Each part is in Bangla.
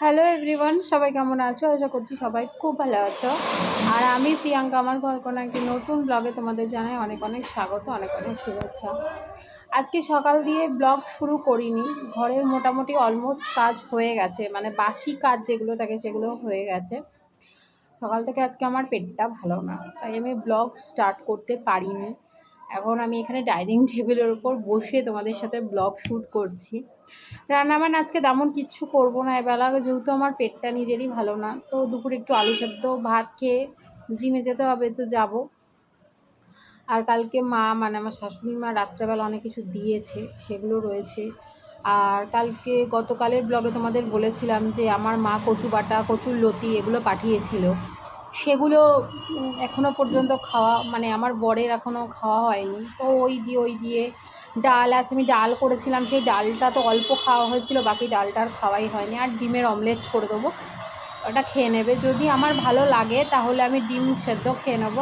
হ্যালো এভরিওয়ান সবাই কেমন আছো? আশা করছি সবাই খুব ভালো আছো। আর আমি প্রিয়াঙ্কা, আমার ঘর কোনো একটি নতুন ব্লগে তোমাদের জানাই অনেক অনেক স্বাগত, অনেক অনেক শুভেচ্ছা। আজকে সকাল দিয়ে ব্লগ শুরু করিনি। ঘরের মোটামুটি অলমোস্ট কাজ হয়ে গেছে মানে বাসি কাজ যেগুলো থাকে সেগুলো হয়ে গেছে। সকাল থেকে আজকে আমার পেটটা ভালো না, তাই আমি ব্লগ স্টার্ট করতে পারিনি। এখন আমি এখানে ডাইনিং টেবিলের উপর বসে তোমাদের সাথে ব্লগ শ্যুট করছি। রান্নাবান্না আজকে তেমন কিচ্ছু করব না, এবেলা যেহেতু আমার পেটটা নিজেরই ভালো না, তো দুপুরে একটু আলু সেদ্ধ, ভাত খেয়ে জিমে যেতে হবে তো যাব। আর কালকে মা মানে আমার শাশুড়ি মা রাত্রেবেলা অনেক কিছু দিয়েছে, সেগুলো রয়েছে। আর কালকে গতকালের ব্লগে তোমাদের বলেছিলাম যে আমার মা কচু বাটা কচুর লতি এগুলো পাঠিয়েছিল। সেগুলো এখনও পর্যন্ত খাওয়া মানে আমার বরের এখনও খাওয়া হয়নি। তো ওই দিয়ে ওই দিয়ে ডাল আছে, আমি ডাল করেছিলাম, সেই ডালটা তো অল্প খাওয়া হয়েছিল, বাকি ডালটা আর খাওয়াই হয়নি। আর ডিমের অমলেট করে দেবো, ওটা খেয়ে নেবে। যদি আমার ভালো লাগে, তাহলে আমি ডিম সেদ্ধ খেয়ে নেব।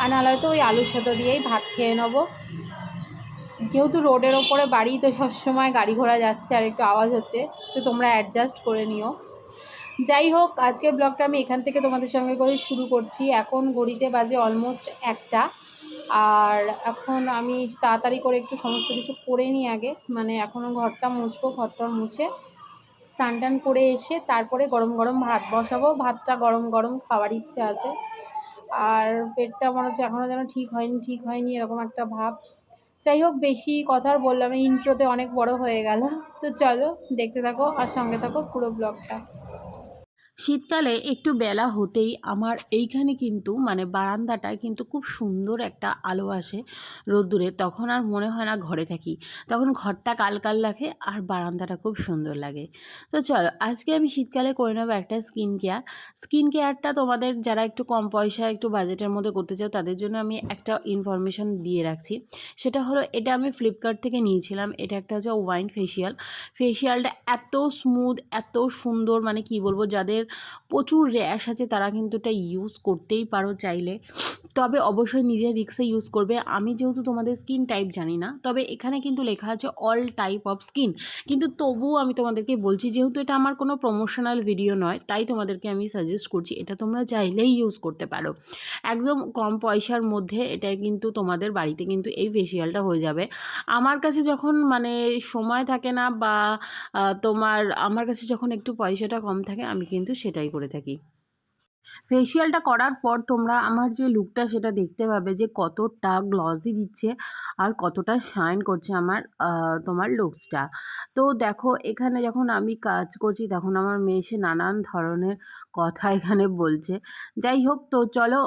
আর নাহলে তো ওই আলু সেদ্ধ দিয়েই ভাত খেয়ে নেব। যেহেতু রোডের ওপরে বাড়ি, তো সবসময় গাড়ি ঘোড়া যাচ্ছে আর একটু আওয়াজ হচ্ছে, তো তোমরা অ্যাডজাস্ট করে নিও। যাই হোক, আজকের ব্লগটা আমি এখান থেকে তোমাদের সঙ্গে করে শুরু করছি। এখন ঘড়িতে বাজে অলমোস্ট একটা। আর এখন আমি তাড়াতাড়ি করে একটু সমস্ত কিছু করে নিই আগে। মানে এখনও ঘরটা মুছবো, ঘরটা মুছে স্নান টান করে এসে তারপরে গরম গরম ভাত বসাবো। ভাতটা গরম গরম খাওয়ার ইচ্ছে আছে। আর পেটটা মনে হচ্ছে এখনও যেন ঠিক হয়নি ঠিক হয়নি, এরকম একটা ভাব। যাই হোক, বেশি কথা আর বললাম ইন্ট্রোতে অনেক বড় হয়ে গেল। তো চলো, দেখতে থাকো আর সঙ্গে থাকো পুরো ব্লগটা শীতকালে একটু বেলা হতেই আমার এইখানে কিন্তু মানে বারান্দাটায় কিন্তু খুব সুন্দর একটা আলো আসে রোদ্দুরে। তখন আর মনে হয় না ঘরে থাকি। তখন ঘরটা কাল কাল লাগে আর বারান্দাটা খুব সুন্দর লাগে। তো চলো, আজকে আমি শীতকালে করে নেব একটা স্কিন কেয়ার। স্কিন কেয়ারটা তোমাদের যারা একটু কম পয়সা, একটু বাজেটের মধ্যে করতে চাও, তাদের জন্য আমি একটা ইনফরমেশন দিয়ে রাখছি। সেটা হলো, এটা আমি ফ্লিপকার্ট থেকে নিয়েছিলাম। এটা একটা হচ্ছে ওয়াইন ফেসিয়াল ফেসিয়ালটা এত স্মুথ এত সুন্দর মানে কি বলব, যাদের প্রচুর র্যাশ আছে তারা কিন্তু এটা ইউজ করতেই পারো চাইলে। তবে অবশ্যই নিজের রিক্সে ইউজ করবে। আমি যেহেতু তোমাদের স্কিন টাইপ জানি না, তবে এখানে কিন্তু লেখা আছে অল টাইপ অফ স্কিন কিন্তু তবুও আমি তোমাদেরকে বলছি, যেহেতু এটা আমার কোনো প্রমোশনাল ভিডিও নয়, তাই তোমাদেরকে আমি সাজেস্ট করছি, এটা তোমরা চাইলেই ইউজ করতে পারো। একদম কম পয়সার মধ্যে এটা কিন্তু তোমাদের বাড়িতে কিন্তু এই ফেসিয়ালটা হয়ে যাবে। আমার কাছে যখন মানে সময় থাকে না বা তোমার, আমার কাছে যখন একটু পয়সাটা কম থাকে, আমি কিন্তু সেটাই করে থাকি। ফেসিয়ালটা করার পর তোমরা আমার যে লুকটা সেটা দেখতে পাবে যে কতটা গ্লসি দিচ্ছে আর কতটা শাইন করছে আমার তোমার লুকসটা তো দেখো, এখানে যখন আমি কাজ করছি তখন আমার মেয়ে এসে নানান ধরনের কথা এখানে বলছে। যাই হোক, তো চলো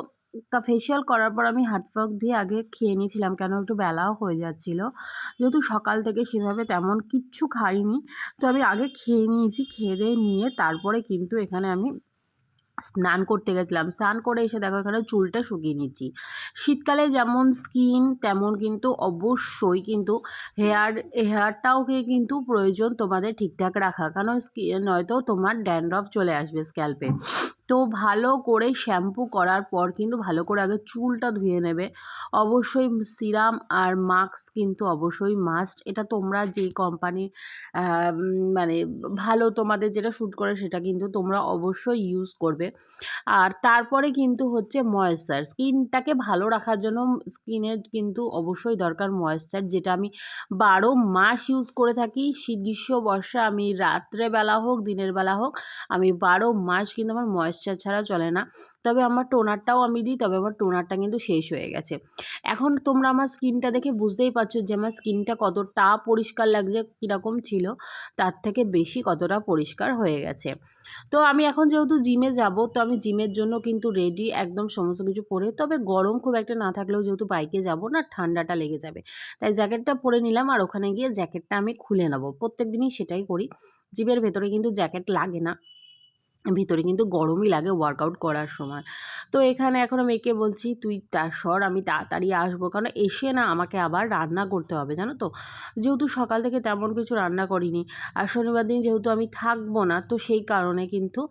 ফেসিয়াল করার পর আমি হাত ফাক দিয়ে আগে খেয়ে নিয়েছিলাম, কেন একটু বেলাও হয়ে যাচ্ছিল। যেহেতু সকাল থেকে সেভাবে তেমন কিচ্ছু খাইনি, তো আমি আগে খেয়ে নিয়েছি, খেয়ে দিয়ে নিয়ে তারপরে কিন্তু এখানে আমি স্নান করতে গেছিলাম, স্নান করে এসে দেখো এখানে চুলটা শুকিয়ে নিচ্ছি। শীতকালে যেমন স্কিন তেমন কিন্তু অবশ্যই কিন্তু হেয়ার হেয়ারটাওকে কিন্তু প্রয়োজন তোমাদের ঠিকঠাক রাখা। কারণ নয়তো তোমার ড্যান্ড্রফ চলে আসবে স্ক্যাল্পে তো ভালো করে শ্যাম্পু করার পর কিন্তু ভালো করে আগে চুলটা ধুয়ে নেবে। অবশ্যই সিরাম আর মাস্ক কিন্তু অবশ্যই মাস্ট এটা তোমরা যেই কোম্পানি মানে ভালো তোমাদের যেটা শ্যুট করে সেটা কিন্তু তোমরা অবশ্যই ইউজ করবে। আর তারপরে কিন্তু হচ্ছে ময়েশ্চার স্কিনটাকে ভালো রাখার জন্য স্কিনের কিন্তু অবশ্যই দরকার ময়েশ্চার যেটা আমি বারো মাস ইউজ করে থাকি। শীত, গ্রীষ্ম, বর্ষা, আমি রাত্রেবেলা হোক, দিনের বেলা হোক, আমি বারো মাস কিন্তু আমার ময়েশ্চার ছাড়া চলে না। তবে আমার টোনারটাও আমি দিই, তবে আমার টোনারটা কিন্তু শেষ হয়ে গেছে। এখন তোমরা আমার স্কিনটা দেখে বুঝতেই পারছ যে আমার স্কিনটা কতটা পরিষ্কার লাগছে, কীরকম ছিল, তার থেকে বেশি কতটা পরিষ্কার হয়ে গেছে। তো আমি এখন যেহেতু জিমে যাব, তো আমি জিমের জন্য কিন্তু রেডি একদম সমস্ত কিছু পরে, তবে গরম খুব একটা না থাকলেও যেহেতু বাইকে যাব না, ঠান্ডাটা লেগে যাবে। তাই জ্যাকেটটা পরে নিলাম আর ওখানে গিয়ে জ্যাকেটটা আমি খুলে নেব। প্রত্যেক দিনই সেটাই করি। জিমের ভেতরে কিন্তু জ্যাকেট লাগে না। ভিতরে কিন্তু গরমই লাগে ওয়ার্কআউট করার সময়। তো এখানে এখনও মেয়েকে বলছি, তুই সর, আমি তাড়াতাড়ি আসব। কারণ এসে না আমাকে আবার রান্না করতে হবে, জানো তো? যেহেতু সকাল থেকে তেমন কিছু রান্না করিনি, আর শনিবার দিন যেহেতু আমি থাকব না, তো সেই কারণে কিন্তু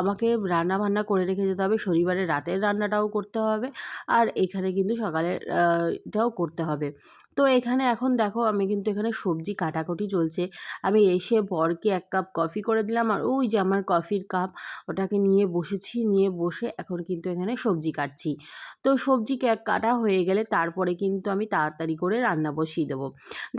আমাকে রান্না বান্না করে রেখে যেতে হবে। শনিবারে রাতের রান্নাটাও করতে হবে, আর এখানে কিন্তু সকালের এটাও করতে হবে। তো এখানে এখন দেখো আমি কিন্তু এখানে সবজি কাটাকুটি চলছে। আমি এসে বরকে এক কাপ কফি করে দিলাম আর ওই যে আমার কফির কাপ ওটাকে নিয়ে বসেছি, নিয়ে বসে এখন কিন্তু এখানে সবজি কাটছি। তো সবজি কাটা হয়ে গেলে তারপরে কিন্তু আমি তাড়াতাড়ি করে রান্না বসিয়ে দেবো।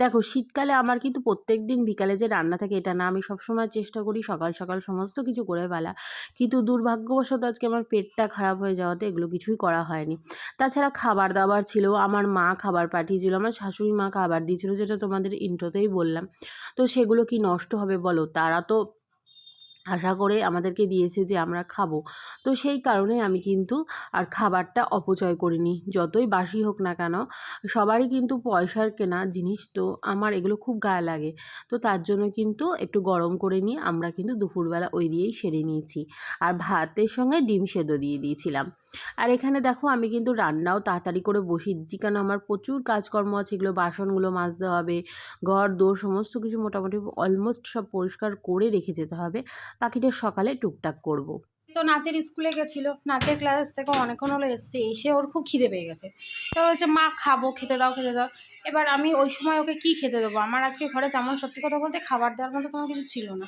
দেখো শীতকালে আমার কিন্তু প্রত্যেক দিন বিকালে যে রান্না থাকে এটা না, আমি সবসময় চেষ্টা করি সকাল সকাল সমস্ত কিছু করে ফেলা। কিন্তু দুর্ভাগ্যবশত আজকে আমার পেটটা খারাপ হয়ে যাওয়াতে এগুলো কিছুই করা হয়নি। তাছাড়া খাবার দাবার ছিল, আমার মা খাবার পাঠিয়েছিল, আমার শাশুড়ি মা খাবার দিয়েছিলো, যেটা তোমাদের ইন্ট্রোতেই বললাম। তো সেগুলো কি নষ্ট হবে বলো? তারা তো আশা করে আমাদেরকে দিয়েছে যে আমরা খাব। তো সেই কারণে আমি কিন্তু আর খাবারটা অপচয় করিনি। যতই বাসি হোক না কেন, সবারই কিন্তু পয়সার কেনা জিনিস। তো আমার এগুলো খুব গায়ে লাগে। তো তার জন্য কিন্তু একটু গরম করে নিয়ে আমরা কিন্তু দুপুরবেলা ওই দিয়েই সেরে নিয়েছি। আর ভাতের সঙ্গে ডিম সেদ্ধ দিয়ে দিয়েছিলাম। আর এখানে দেখো আমি কিন্তু রান্নাও তাড়াতাড়ি করে বসিয়ে দিচ্ছি কারণ আমার প্রচুর কাজকর্ম আছে, এগুলো বাসনগুলো মাজতে হবে, ঘর, দোর, সমস্ত কিছু মোটামুটি অলমোস্ট সব পরিষ্কার করে রেখে যেতে হবে। বাকিটা সকালে টুকটাক করব। তো নাচের স্কুলে গেছিল, নাচের ক্লাস থেকে অনেকক্ষণ হলো এসছে, এসে ওর খুব খিদে পেয়ে গেছে। তো বলছে, মা, খাব, খেতে দাও খেতে দাও। এবার আমি ওই সময় ওকে কি খেতে দেবো? আমার আজকে ঘরে তেমন সত্যি কথা বলতে খাবার দেওয়ার মতো কোনো কিছু ছিল না।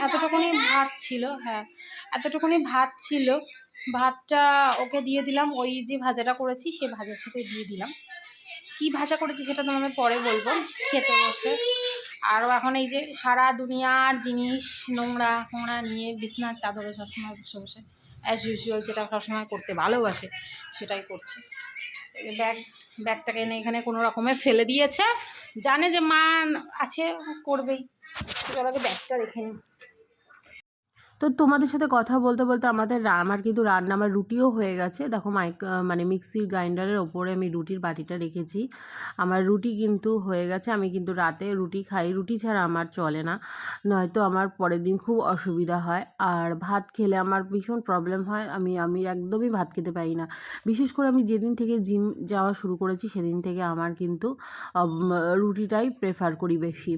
এতটুকুনি ভাত ছিল হ্যাঁ এতটুকুনি ভাত ছিল। ভাতটা ওকে দিয়ে দিলাম, ওই যে ভাজাটা করেছি, সে ভাজার সাথে দিয়ে দিলাম। কি ভাজা করেছি সেটা তোমাদের পরে বলব। খেতে বসে আরও এখন এই যে সারা দুনিয়ার জিনিস, নোংরা ফোংরা নিয়ে বিছনার চাদরে সবসময় বসে বসে অ্যাজ ইউজুয়াল যেটা সবসময় করতে ভালোবাসে, সেটাই করছে। ব্যাগ, ব্যাগটাকে এনে এখানে কোনো রকমে ফেলে দিয়েছে। জানে যে মান আছে, করবেই। আগে ব্যাগটা রেখে নিই তো তোমাদের সাথে কথা বলতে বলতে আমাদের আমার কিন্তু রান্না, আমার রুটিও হয়ে গেছে। দেখো মাইক মানে মিক্সির গ্রাইন্ডারের ওপরে আমি রুটির বাটিটা রেখেছি। আমার রুটি কিন্তু হয়ে গেছে, আমি কিন্তু রাতে রুটি খাই। রুটি ছাড়া আমার চলে না। নয়তো আমার পরের দিন খুব অসুবিধা হয়। আর ভাত খেলে আমার ভীষণ প্রবলেম হয়। আমি আমি একদমই ভাত খেতে পারি না। বিশেষ করে আমি যেদিন থেকে জিম যাওয়া শুরু করেছি, সেদিন থেকে আমার কিন্তু রুটিটাই প্রেফার করি বেশি।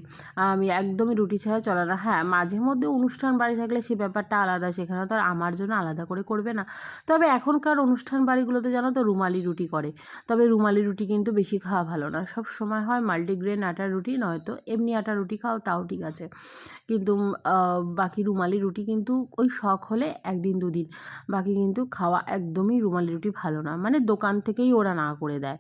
আমি একদমই রুটি ছাড়া চলে না। হ্যাঁ মাঝে মধ্যে অনুষ্ঠান বাড়ি থাকলে সে ব্যাপারটা আলাদা, সেখানে তো আর আমার জন্য আলাদা করে করবে না। তবে এখনকার অনুষ্ঠান বাড়িগুলোতে জানো তো রুমালি রুটি করে। তবে রুমালি রুটি কিন্তু বেশি খাওয়া ভালো না। সব সময় হয় মাল্টিগ্রেন আটার রুটি, নয়তো এমনি আটা রুটি খাও, তাও ঠিক আছে। কিন্তু বাকি রুমালি রুটি কিন্তু ওই শখ হলে একদিন দুদিন। বাকি কিন্তু খাওয়া একদমই রুমালি রুটি ভালো না। মানে দোকান থেকেই ওরা না করে দেয়।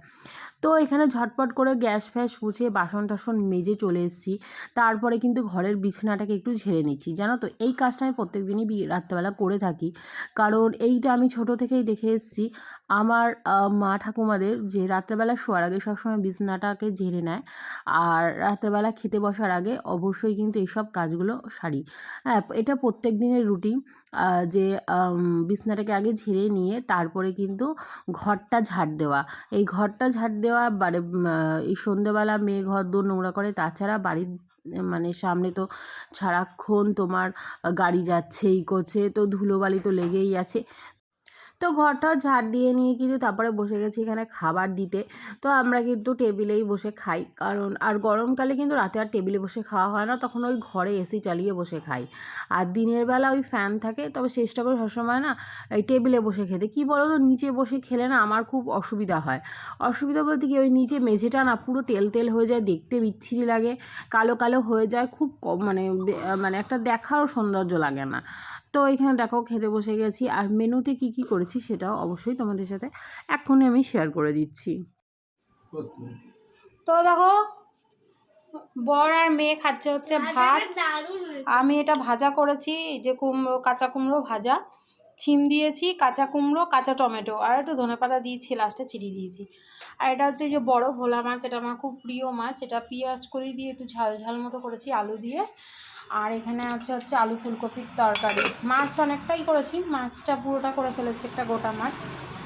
তো এখানে ঝটপট করে গ্যাস ফ্যাস মুছে বাসন টাসন মেজে চলে এসেছি। তারপরে কিন্তু ঘরের বিছানাটাকে একটু ঝেড়ে নিচ্ছি। জানো তো? এই কাজটা আমি প্রত্যেক দিনই রাত্রেবেলা করে থাকি। কারণ এইটা আমি ছোট থেকেই দেখে এসেছি। আমার মা ঠাকুমাদের যে রাত্রেবেলা শোয়ার আগে সবসময় বিছানাটাকে ঝেড়ে নেয়। আর রাত্রেবেলা খেতে বসার আগে অবশ্যই কিন্তু এইসব কাজগুলো সারি। হ্যাঁ এটা প্রত্যেক দিনের রুটিন যে বিছানাটাকে আগে ঝেড়ে নিয়ে তারপরে কিন্তু ঘরটা ঝাড় দেওয়া। এই ঘরটা ঝাড় দেওয়া আহ, এই সন্ধেবেলা মেয়ে ঘর দোর নোংরা করে তাছাড়া বাড়ির মানে সামনে তো সারাক্ষণ তোমার গাড়ি যাচ্ছে এই করছে তো ধুলোবালি তো লেগেই আছে। তো ঘরটা ঝাড় দিয়ে নিয়ে কিন্তু তারপরে বসে গেছি এখানে খাবার দিতে। তো আমরা কিন্তু টেবিলেই বসে খাই। কারণ আর গরমকালে কিন্তু রাতে আর টেবিলে বসে খাওয়া হয় না, তখন ওই ঘরে এসি চালিয়ে বসে খাই। আর দিনের বেলা ওই ফ্যান থাকে, তবে চেষ্টা করি সবসময় না এই টেবিলে বসে খেতে। কী বলো তো নিচে বসে খেলে না আমার খুব অসুবিধা হয়। অসুবিধা বলতে কি ওই নিচে মেঝেটা না পুরো তেল তেল হয়ে যায়, দেখতে বিচ্ছিরি লাগে, কালো কালো হয়ে যায়, খুব কম মানে মানে একটা দেখারও সৌন্দর্য লাগে না। তো এখানে দেখো খেতে বসে গেছি। আর মেনুতে কি কি করেছি সেটাও অবশ্যই তোমাদের সাথে এক্ষুনি আমি শেয়ার করে দিচ্ছি। তো দেখো বর আর মেয়ে খাচ্ছে হচ্ছে ভাত। আমি এটা ভাজা করেছি যে কুমড়ো কাঁচা কুমড়ো ভাজা। ছিম দিয়েছি কাঁচা কুমড়ো কাঁচা টমেটো। আর একটু ধনেপাতা দিয়েছি লাস্টে ছিটিয়ে দিয়েছি। আর এটা হচ্ছে যে বড় ভোলা মাছ এটা আমার খুব প্রিয় মাছ। এটা পেঁয়াজ করে দিয়ে একটু ঝাল ঝাল মতো করেছি আলু দিয়ে। আর এখানে আছে হচ্ছে আলু ফুলকপির তরকারি। মাছ অনেকটাই করেছি, মাছটা পুরোটা করে ফেলেছি একটা গোটা মাছ।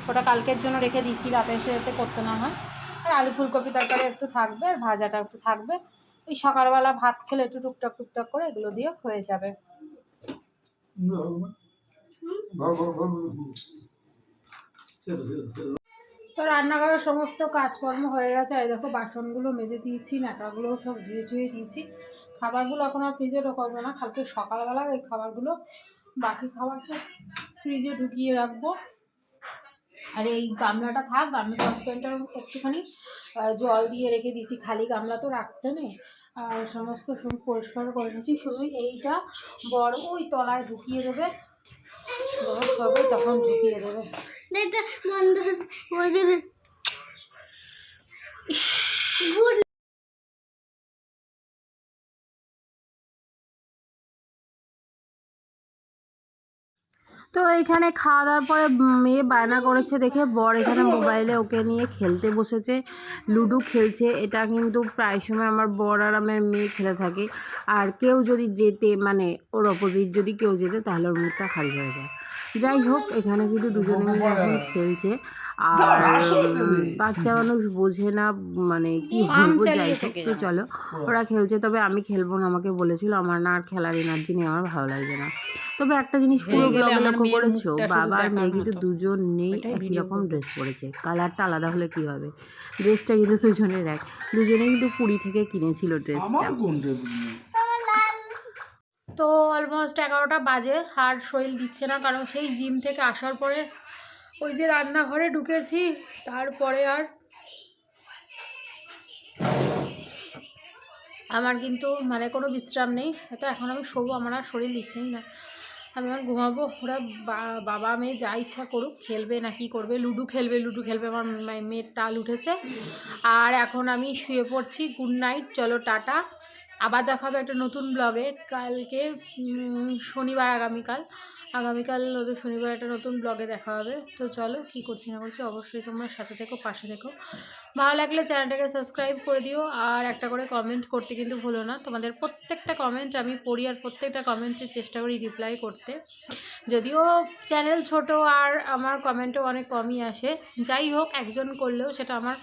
ওটা কালকের জন্য রেখে দিয়েছি, রাতে এসে যাতে করতে না হয়। আর আলু ফুলকপি তরকারি একটু থাকবে আর ভাজাটা একটু থাকবে। ওই সকালবেলা ভাত খেলে একটু টুকটাক টুকটাক করে এগুলো দিয়ে হয়ে যাবে। তো রান্নাঘরের সমস্ত কাজকর্ম হয়ে গেছে। এই দেখো, বাসনগুলো মেজে দিয়েছি ন্যাকড়াগুলোও সব ধুয়ে ধুয়ে দিয়েছি। খাবারগুলো এখন আর ফ্রিজে ঢোকাবো না। কালকে সকালবেলা এই খাবারগুলো, বাকি খাবারটা ফ্রিজে ঢুকিয়ে রাখব। আর এই গামলাটা থাক, গামলা সসপ্যানটা একটুখানি জল দিয়ে রেখে দিয়েছি। খালি গামলা তো রাখতে নেই। আর সমস্ত সব পরিষ্কার করে নিয়েছি। শুধু এইটা বড়, ওই তলায় ঢুকিয়ে দেবে। যখন সবে তখন ঢুকিয়ে দেবে। গুড তো এখানে খাওয়া দাওয়ার পরে মেয়ে বায়না করেছে দেখে। বর এখানে মোবাইলে ওকে নিয়ে খেলতে বসেছে লুডো খেলছে। এটা কিন্তু প্রায় সময় আমার বর আর আমার মেয়ে খেলে থাকে। আর কেউ যদি যেতে মানে ওর অপোজিট যদি কেউ যেতে তাহলে ওর মুখটা খালি হয়ে যায়। যাই হোক এখানে কিন্তু দুজনে মিলে এখন খেলছে। আর বাচ্চা মানুষ বোঝে না মানে কি বলব যাই হোক তো চলো। ওরা খেলছে তবে আমি খেলব না আমাকে বলেছিল। আমার না আর খেলার এনার্জি নেই আমার ভালো লাগছে না। তবে একটা জিনিস পুরো ব্লগে লক্ষ্য করেছ বাবা আর মেয়ে দেখার কিন্তু দুজন নেই একই রকম ড্রেস পরেছে। কালারটা আলাদা হলে কি হবে? ড্রেসটা কিন্তু দুজনের এক। দুজনেই কিন্তু পুরী থেকে কিনেছিল ড্রেসটা তো অলমোস্ট এগারোটা বাজে আর শরীর দিচ্ছে না কারণ সেই জিম থেকে আসার পরে ওই যে রান্নাঘরে ঢুকেছি তারপরে আর আমার কিন্তু মানে কোনো বিশ্রাম নেই। তো এখন আমি শোবো আমার আর শরীর দিচ্ছেই না। আমি এখন ঘুমাবো। ওরা বাবা, মেয়ে যা ইচ্ছা করুক, খেলবে না কি করবে, লুডু খেলবে লুডু খেলবে, আমার মেয়ের তাল উঠেছে। আর এখন আমি শুয়ে পড়ছি। গুড নাইট, চলো, টাটা। আবার দেখা হবে একটা নতুন ব্লগে কালকে শনিবার আগামীকাল। আগামীকাল শনিবার একটা নতুন ব্লগে দেখা হবে। তো চলো, কী করছি না করছি অবশ্যই তোমরা সাথে থেকো, পাশে থেকো। ভালো লাগলে চ্যানেলটাকে সাবস্ক্রাইব করে দিও, আর একটা করে কমেন্ট করতে কিন্তু ভুলো না। তোমাদের প্রত্যেকটা কমেন্ট আমি পড়ি, আর প্রত্যেকটা কমেন্টের চেষ্টা করি রিপ্লাই করতে। যদিও চ্যানেল ছোট, আর আমার কমেন্টও অনেক কমই আসে। যাই হোক, একজন করলেও সেটা আমার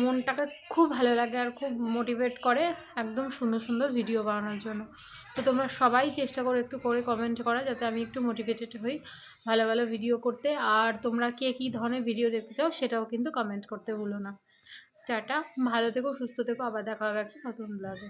মনটাকে খুব ভালো লাগে আর খুব মোটিভেট করে একদম সুন্দর সুন্দর ভিডিও বানানোর জন্য। তো তোমরা সবাই চেষ্টা করো একটু করে কমেন্ট করা যাতে আমি একটু মোটিভেটেড হই ভালো ভালো ভিডিও করতে। আর তোমরা কে কী ধরনের ভিডিও দেখতে চাও সেটাও কিন্তু কমেন্ট করতে ভুলো না। টাটা, ভালো থেকো, সুস্থ থেকো, আবার দেখা হবে একটা নতুন ব্লগে